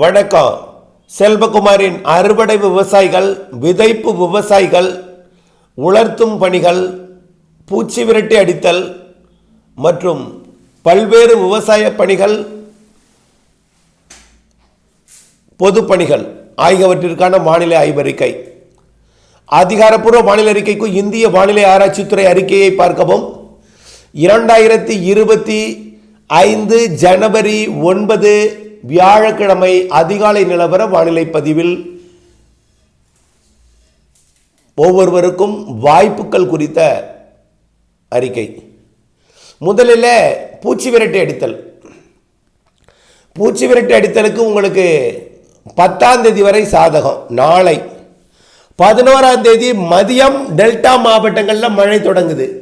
வணக்கம். செல்வகுமாரின் அறுவடை விவசாயிகள் விதைப்பு விவசாயிகள் உலர்த்தும் பணிகள் பூச்சி விரட்டி அடித்தல் மற்றும் பல்வேறு விவசாய பணிகள் பொது பணிகள் ஆகியவற்றிற்கான வானிலை ஆய்வறிக்கை அதிகாரப்பூர்வ வானிலை அறிக்கைக்கு இந்திய வானிலை ஆராய்ச்சித்துறை அறிக்கையை பார்க்கவும். இரண்டாயிரத்தி இருபத்தி ஐந்து ஜனவரி ஒன்பது வியாழக்கிழமை அதிகாலை நிலவர வானிலை பதிவில் ஒவ்வொருவருக்கும் வாய்ப்புகள் குறித்த அறிக்கை. முதலில் பூச்சி விரட்டி அடித்தல். பூச்சி விரட்டி அடித்தலுக்கு உங்களுக்கு பத்தாம் தேதி வரை சாதகம் நாளை. பதினோராம் தேதி மதியம் டெல்டா மாவட்டங்களில் மழை தொடங்குது.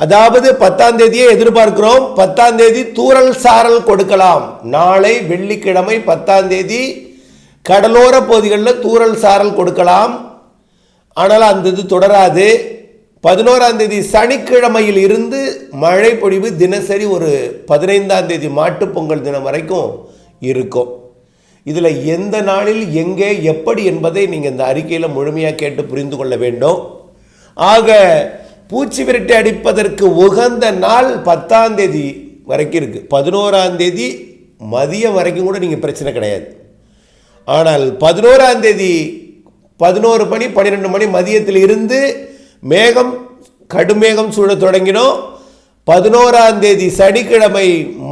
அதாவது பத்தாம் தேதியை எதிர்பார்க்கிறோம். பத்தாம் தேதி தூரல் சாரல் கொடுக்கலாம். நாளை வெள்ளிக்கிழமை பத்தாம் தேதி கடலோர பகுதிகளில் தூரல் சாரல் கொடுக்கலாம். ஆனால் அந்த இது தொடராது. பதினோராம் தேதி சனிக்கிழமையில் இருந்து மழை பொழிவு தினசரி ஒரு பதினைந்தாம் தேதி மாட்டுப் பொங்கல் தினம் வரைக்கும் இருக்கும். இதில் எந்த நாளில் எங்கே எப்படி என்பதை நீங்கள் இந்த அறிக்கையில் முழுமையாக கேட்டு புரிந்து கொள்ள வேண்டும். ஆக பூச்சி விரட்டி அடிப்பதற்கு உகந்த நாள் பத்தாம் தேதி வரைக்கும் இருக்குது பதினோராம் தேதி மதியம் வரைக்கும் கூட நீங்கள் பிரச்சனை கிடையாது. ஆனால் பதினோராம் தேதி பதினோரு மணி பன்னிரெண்டு மணி மதியத்தில் இருந்து மேகம் கடுமேகம் சூழத் தொடங்கினோம். பதினோராம் தேதி சனிக்கிழமை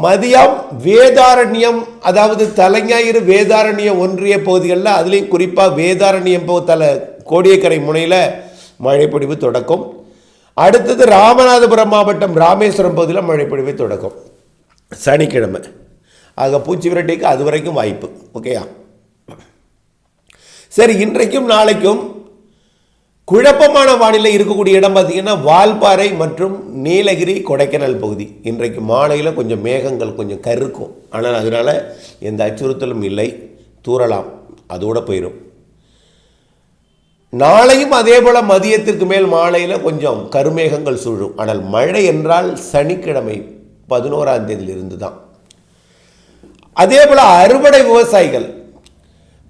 மதியம் வேதாரண்யம் அதாவது தலைஞாயிறு வேதாரண்யம் ஒன்றிய பகுதிகளில் அதுலேயும் குறிப்பாக வேதாரண்யம் போ தலை கோடியக்கரை முனையில் மழைப்பொடிவு தொடக்கும். அடுத்தது ராமநாதபுரம் மாவட்டம் ராமேஸ்வரம் பகுதியில் மழைப்பொழிவு தொடக்கம். சனிக்கிழமை. ஆக பூச்சி விரட்டிக்கு அது வரைக்கும் வாய்ப்பு. ஓகேயா? சரி இன்றைக்கும் நாளைக்கும் குழப்பமான வானிலை இருக்கக்கூடிய இடம் பார்த்தீங்கன்னா வால்பாறை மற்றும் நீலகிரி கொடைக்கானல் பகுதி. இன்றைக்கு மாலையில் கொஞ்சம் மேகங்கள் கொஞ்சம் கருக்கும். ஆனால் அதனால் எந்த அச்சுறுத்தலும் இல்லை. தூறலாம். அதோடு போயிடும் நாளையும் அதே போல் மதியத்திற்கு மேல் மாலையில் கொஞ்சம் கருமேகங்கள் சூழும். ஆனால் மழை என்றால் சனிக்கிழமை பதினோராம் தேதியிலிருந்து தான் அதே போல் அறுவடை விவசாயிகள்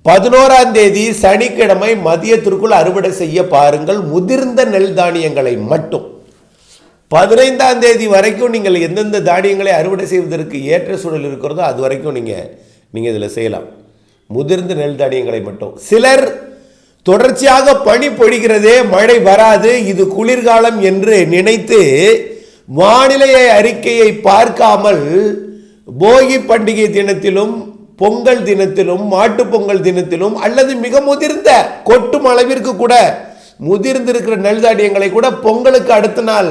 பதினோராம் தேதி சனிக்கிழமை மதியத்திற்குள் அறுவடை செய்ய பாருங்கள். முதிர்ந்த நெல் தானியங்களை மட்டும். பதினைந்தாம் தேதி வரைக்கும் நீங்கள் எந்தெந்த தானியங்களை அறுவடை செய்வதற்கு ஏற்ற சூழல் இருக்கிறதோ அது வரைக்கும் நீங்கள் நீங்கள் இதில் செய்யலாம். முதிர்ந்த நெல் தானியங்களை மட்டும். சிலர் தொடர்ச்சியாக பனி பொழிகிறதே மழை வராது இது குளிர்காலம் என்று நினைத்து வானிலை அறிக்கையை பார்க்காமல் போகி பண்டிகை தினத்திலும் பொங்கல் தினத்திலும் மாட்டுப் பொங்கல் தினத்திலும் அல்லது மிக முதிர்ந்த கொட்டும் அளவிற்கு கூட முதிர்ந்திருக்கிற நெல்தானியங்களை கூட பொங்கலுக்கு அடுத்த நாள்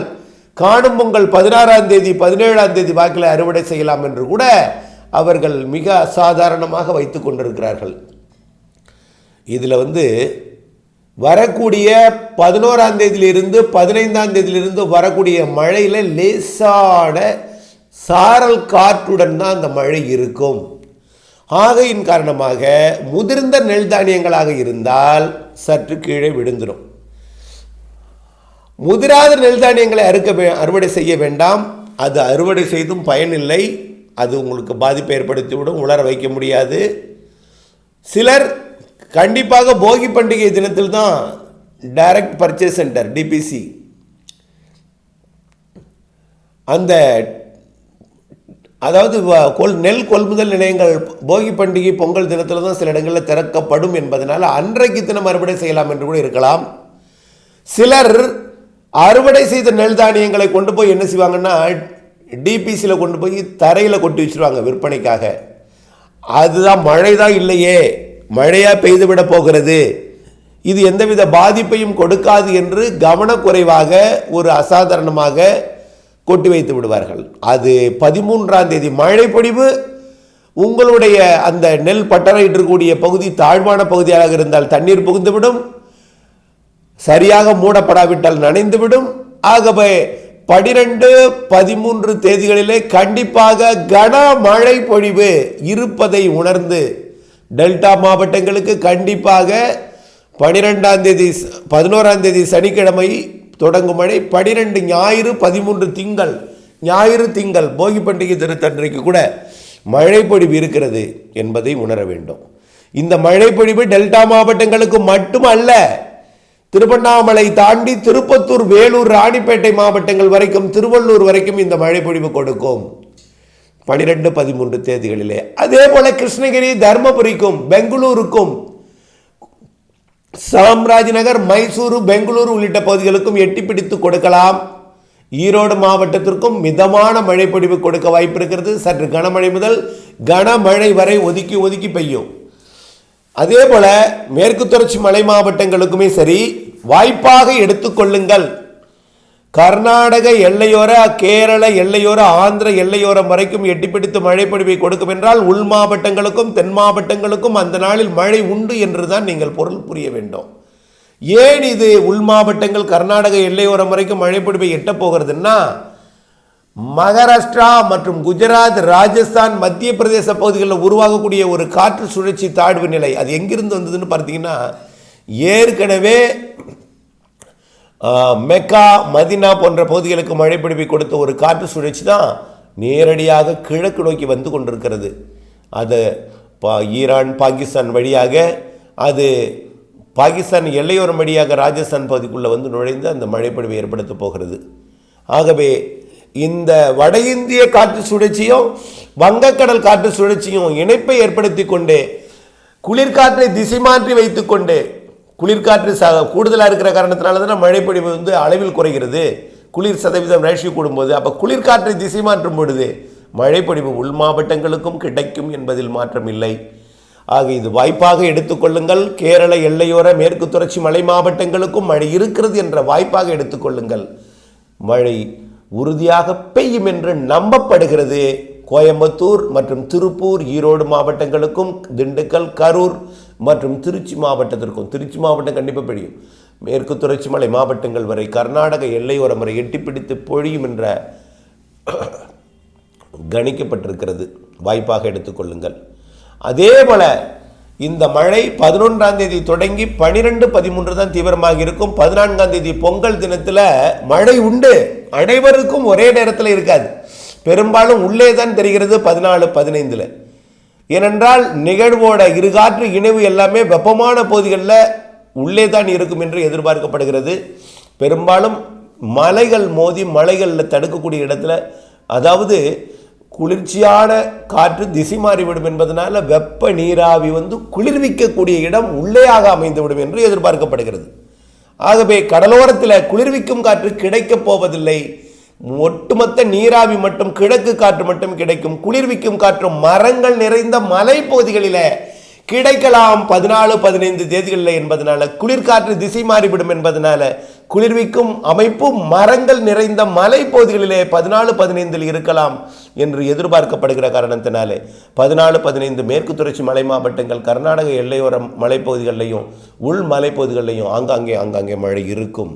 காணும் பொங்கல் பதினாறாம் தேதி பதினேழாம் தேதி வாக்கில் அறுவடை செய்யலாம் என்று கூட அவர்கள் மிக அசாதாரணமாக வைத்து கொண்டிருக்கிறார்கள். இதில் வந்து வரக்கூடிய பதினோராம் தேதியிலிருந்து பதினைந்தாம் தேதியிலிருந்து வரக்கூடிய மழையில் லேசான சாரல் காற்றுடன் தான் அந்த மழை இருக்கும். ஆகையின் காரணமாக முதிர்ந்த நெல் தானியங்களாக இருந்தால் சற்று கீழே விழுந்துடும் முதிராத நெல் தானியங்களை அறுக்க அறுவடை செய்ய வேண்டாம். அது அறுவடை செய்தும் பயனில்லை. அது உங்களுக்கு பாதிப்பை ஏற்படுத்திவிடும் உலர வைக்க முடியாது. சிலர் கண்டிப்பாக போகி பண்டிகை தினத்தில் தான் டைரக்ட் பர்ச்சேஸ் சென்டர் டிபிசி அந்த அதாவது வ- கொள் நெல் கொள்முதல் நிலையங்கள் போகி பண்டிகை பொங்கல் தினத்தில் தான் சில இடங்களில் திறக்கப்படும் என்பதனால் அன்றைக்கு தினம் அறுவடை செய்யலாம் என்று கூட இருக்கலாம். சிலர் அறுவடை செய்த நெல் தானியங்களை கொண்டு போய் என்ன செய்வாங்கன்னா டிபிசியில் கொண்டு போய் தரையில் கொட்டி வச்சுருவாங்க விற்பனைக்காக. அதுதான் மழை தான் இல்லையே. மழையாக பெய்துவிட போகிறது. இது எந்தவித பாதிப்பையும் கொடுக்காது என்று கவனக்குறைவாக ஒரு அசாதாரணமாக கொட்டி வைத்து விடுவார்கள். அது பதிமூன்றாம் தேதி மழை பொழிவு. உங்களுடைய அந்த நெல் பட்டறையிட்டிருக்கக்கூடிய பகுதி தாழ்வான பகுதியாக இருந்தால் தண்ணீர் புகுந்துவிடும். சரியாக மூடப்படாவிட்டால் நனைந்துவிடும். ஆகவே பனிரெண்டு பதிமூன்று தேதிகளிலே கண்டிப்பாக கனமழை பொழிவு இருப்பதை உணர்ந்து டெல்டா மாவட்டங்களுக்கு கண்டிப்பாக பனிரெண்டாம் தேதி பதினோராம் தேதி சனிக்கிழமை தொடங்கும் மழை. பனிரெண்டு ஞாயிறு பதிமூன்று திங்கள் ஞாயிறு திங்கள் போகி பண்டிகை தினத்தன்றைக்கு கூட மழைப்பொழிவு இருக்கிறது என்பதை உணர வேண்டும். இந்த மழைப்பொழிவு டெல்டா மாவட்டங்களுக்கு மட்டுமல்ல திருவண்ணாமலை தாண்டி திருப்பத்தூர் வேலூர் ராணிப்பேட்டை மாவட்டங்கள் வரைக்கும் திருவள்ளூர் வரைக்கும் இந்த மழைப்பொழிவு கொடுக்கும். பனிரெண்டு பதிமூன்று தேதிகளிலே. அதே போல கிருஷ்ணகிரி தர்மபுரிக்கும் பெங்களூருக்கும் சாம்ராஜ் நகர் மைசூரு பெங்களூரு உள்ளிட்ட பகுதிகளுக்கும் எட்டி பிடித்து கொடுக்கலாம். ஈரோடு மாவட்டத்திற்கும் மிதமான மழை பொழிவு கொடுக்க வாய்ப்பு இருக்கிறது சற்று கனமழை முதல் கனமழை வரை ஒதுக்கி ஒதுக்கி பெய்யும். அதே போல மேற்கு தொடர்ச்சி மலை மாவட்டங்களுக்குமே சரி வாய்ப்பாக எடுத்துக்கொள்ளுங்கள் கர்நாடக எல்லையோர கேரள எல்லையோர ஆந்திர எல்லையோரம் வரைக்கும் எட்டிப்பிடித்து மழை பொழிவை கொடுக்கும் என்றால் உள் மாவட்டங்களுக்கும் தென் மாவட்டங்களுக்கும் அந்த நாளில் மழை உண்டு என்றுதான் நீங்கள் பொருள் புரிய வேண்டும். ஏன் இது உள் மாவட்டங்கள் கர்நாடக எல்லையோரம் வரைக்கும் மழை பொழிவை எட்ட போகிறதுன்னா மகாராஷ்டிரா மற்றும் குஜராத் ராஜஸ்தான் மத்திய பிரதேச பகுதிகளில் உருவாகக்கூடிய ஒரு காற்று சுழற்சி தாழ்வு நிலை. அது எங்கிருந்து வந்ததுன்னு பார்த்தீங்கன்னா ஏற்கனவே மெக்கா மதினா போன்ற பகுதிகளுக்கு மழை பிடிப்பை கொடுத்த ஒரு காற்று சுழற்சி தான் நேரடியாக கிழக்கு நோக்கி வந்து கொண்டிருக்கிறது. அது பா ஈரான் பாகிஸ்தான் வழியாக அது பாகிஸ்தான் எல்லையோரம் வழியாக ராஜஸ்தான் பகுதிக்குள்ளே வந்து நுழைந்து அந்த மழைப்பொழிவை ஏற்படுத்த போகிறது. ஆகவே இந்த வட இந்திய காற்று சுழற்சியும் வங்கக்கடல் காற்று சுழற்சியும் இணைப்பை ஏற்படுத்தி கொண்டு குளிர்காற்றை திசை மாற்றி வைத்துக்கொண்டு குளிர்காற்று ச கூடுதலாக இருக்கிற காரணத்தினால தான் மழைப்பொழிவு வந்து அளவில் குறைகிறது. குளிர் சதவீதம் ரேஷியோ கூடும்போது அப்போ குளிர்காற்றை திசை மாற்றும் பொழுது மழைப்பொழிவு உள் மாவட்டங்களுக்கும் கிடைக்கும் என்பதில் மாற்றம் இல்லை ஆக இது வாய்ப்பாக எடுத்துக்கொள்ளுங்கள் கேரள எல்லையோர மேற்கு தொடர்ச்சி மலை மாவட்டங்களுக்கும் மழை இருக்கிறது என்ற வாய்ப்பாக எடுத்துக்கொள்ளுங்கள் மழை உறுதியாக பெய்யும் என்று நம்பப்படுகிறது. கோயம்புத்தூர் மற்றும் திருப்பூர் ஈரோடு மாவட்டங்களுக்கும் திண்டுக்கல் கரூர் மற்றும் திருச்சி மாவட்டத்திற்கும் திருச்சி மாவட்டம் கண்டிப்பாக பெய்யும் மேற்கு தொடர்ச்சி மலை மாவட்டங்கள் வரை கர்நாடக எல்லையோரம் வரை எட்டிப்பிடித்து பொழியும் என்ற கணிக்கப்பட்டிருக்கிறது. வாய்ப்பாக எடுத்துக்கொள்ளுங்கள் அதே போல இந்த மழை பதினொன்றாம் தேதி தொடங்கி பனிரெண்டு பதிமூன்று தான் தீவிரமாக இருக்கும். பதினான்காம் தேதி பொங்கல் தினத்தில் மழை உண்டு. அனைவருக்கும் ஒரே நேரத்தில் இருக்காது. பெரும்பாலும் உள்ளே தான் தெரிகிறது பதினாலு பதினைந்தில். ஏனென்றால் நிகழ்வோட இருகாற்று இணைவு எல்லாமே வெப்பமான பகுதிகளில் உள்ளே தான் இருக்கும் என்று எதிர்பார்க்கப்படுகிறது. பெரும்பாலும் மலைகள் மோதி மலைகளில் தடுக்கக்கூடிய இடத்துல அதாவது குளிர்ச்சியான காற்று திசை மாறிவிடும் என்பதனால் வெப்ப நீராவி வந்து குளிர்விக்கக்கூடிய இடம் உள்ளேயாக அமைந்துவிடும் என்று எதிர்பார்க்கப்படுகிறது. ஆகவே கடலோரத்தில் குளிர்விக்கும் காற்று கிடைக்கப் போவதில்லை. ஒட்டுமொத்த நீராவி மட்டும் கிழக்கு காற்று மட்டும் கிடைக்கும். குளிர்விக்கும் காற்றும் மரங்கள் நிறைந்த மலைப்பகுதிகளில் கிடைக்கலாம். பதினாலு பதினைந்து தேதிகளில் என்பதனால குளிர்காற்று திசை மாறிவிடும் என்பதனால குளிர்விக்கும் அமைப்பு மரங்கள் நிறைந்த மலைப்பகுதிகளிலே பதினாலு பதினைந்தில் இருக்கலாம் என்று எதிர்பார்க்கப்படுகிற காரணத்தினாலே பதினாலு பதினைந்து மேற்கு தொடர்ச்சி மலை மாவட்டங்கள் கர்நாடக எல்லையோர மலைப்பகுதிகளிலையும் உள் மலைப்பகுதிகளிலையும் ஆங்காங்கே ஆங்காங்கே மழை இருக்கும்.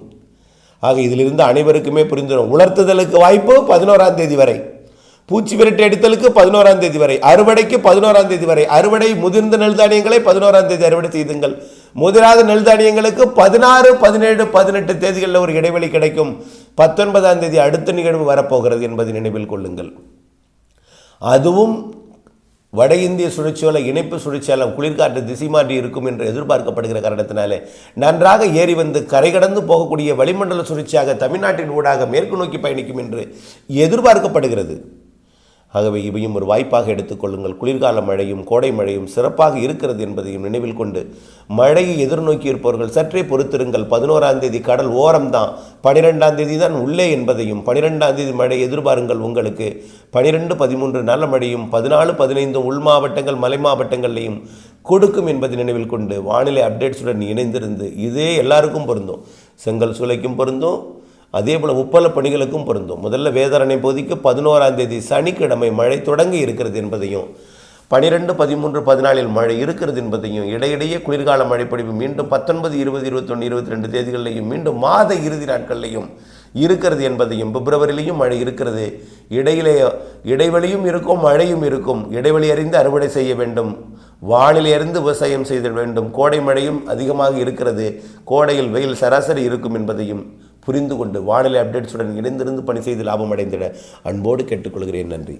ஆக இதிலிருந்து அனைவருக்குமே புரிந்துடும் உலர்த்துதலுக்கு வாய்ப்பு பதினோராம் தேதி வரை. பூச்சி விரட்டி அடித்தலுக்கு பதினோராம் தேதி வரை. அறுவடைக்கு பதினோராம் தேதி வரை. அறுவடை முதிர்ந்த நெல் தானியங்களை பதினோராம் தேதி அறுவடை செய்துங்கள். முதிராத நெல் தானியங்களுக்கு பதினாறு பதினேழு பதினெட்டு தேதிகளில் ஒரு இடைவெளி கிடைக்கும். பத்தொன்பதாம் தேதி அடுத்த நிகழ்வு வரப்போகிறது என்பதை நினைவில் கொள்ளுங்கள். அதுவும் வட இந்திய சுழற்சியோல இணைப்பு சுழற்சியாலும் குளிர்காற்று திசை மாற்றி இருக்கும் என்று எதிர்பார்க்கப்படுகிற காரணத்தினாலே நன்றாக ஏறி வந்து கரை கடந்து போகக்கூடிய வளிமண்டல சுழற்சியாக தமிழ்நாட்டின் ஊடாக மேற்கு நோக்கி பயணிக்கும் என்று எதிர்பார்க்கப்படுகிறது. ஆகவே இவையும் ஒரு வாய்ப்பாக எடுத்துக்கொள்ளுங்கள் குளிர்கால மழையும் கோடை மழையும் சிறப்பாக இருக்கிறது என்பதையும் நினைவில் கொண்டு மழையை எதிர்நோக்கி இருப்பவர்கள் சற்றே பொறுத்திருங்கள். பதினோராம் தேதி கடல் ஓரம்தான். பனிரெண்டாம் தேதி தான் உள்ளே என்பதையும் பனிரெண்டாம் தேதி மழை எதிர்பாருங்கள் உங்களுக்கு. பனிரெண்டு பதிமூன்று நல்ல மழையும் பதினாலு பதினைந்தும் உள் மாவட்டங்கள் மலை மாவட்டங்கள்லையும் கொடுக்கும் என்பதை நினைவில் கொண்டு வானிலை அப்டேட்ஸுடன் இணைந்திருந்து இதே எல்லாருக்கும் பொருந்தும். செங்கல் சூளைக்கும் பொருந்தும். அதே போல் உப்பள பணிகளுக்கும் பொருந்தும். முதல்ல வேதாரணை பகுதிக்கு பதினோராம் தேதி சனிக்கிழமை மழை தொடங்கி இருக்கிறது என்பதையும் பனிரெண்டு பதிமூன்று பதினாலில் மழை இருக்கிறது என்பதையும் இடையிடையே குளிர்கால மழைப்பொழிவு மீண்டும் பத்தொன்பது இருபது இருபத்தொன்று இருபத்தி ரெண்டு தேதிகளிலையும் மீண்டும் மாத இறுதி நாட்கள்லையும் இருக்கிறது என்பதையும் பிப்ரவரியிலையும் மழை இருக்கிறது. இடையிலே இடைவெளியும் இருக்கும் மழையும் இருக்கும். இடைவெளி அறிந்து அறுவடை செய்ய வேண்டும். வானிலை அறிந்து விவசாயம் செய்த வேண்டும். கோடை மழையும் அதிகமாக இருக்கிறது. கோடையில் வெயில் சராசரி இருக்கும் என்பதையும் புரிந்து கொண்டு வானிலை அப்டேட்ஸுடன் இணைந்திருந்து பணி செய்து லாபம் அடைந்திட அன்போடு கேட்டுக்கொள்கிறேன். நன்றி.